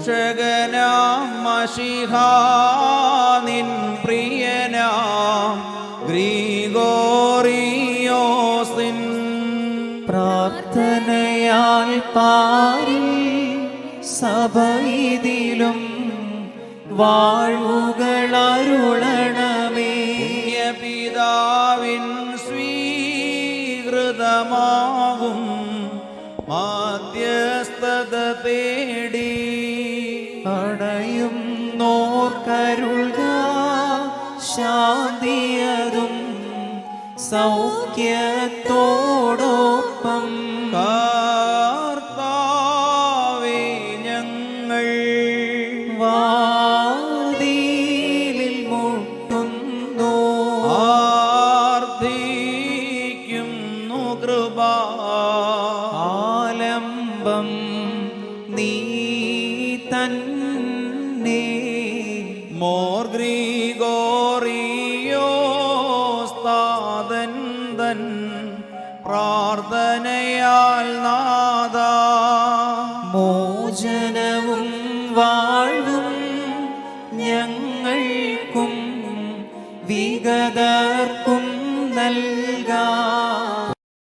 രക്ഷകനാം മഷിഹാനിൻ പ്രിയനാം ഗ്രീഗോറിയോസിൻ. പ്രാർത്ഥനയാൽ പാരിൽ സഭയിതിലും വാഴുകളരുളണമേ പിതാവിൻ സ്വീകൃതമാവും മാധ്യസ്ഥത തേടി നോർക്കരുൾക ശാന്തിയതും സൗഖ്യത്തോടൊപ്പം. കർത്താവേ ഞങ്ങൾ വാതിലിൽ മുട്ടുന്നു. ആർദ്ധിക്കുന്നു കൃപ. ആലംബം നീ തന്നെ. ഗ്രീഗോറിയോസ്താതൻ തൻ പ്രാർത്ഥനയാൽ നാദ. മോചനവും വാഴും ഞങ്ങൾക്കും വിഗതർക്കും നൽകണമേ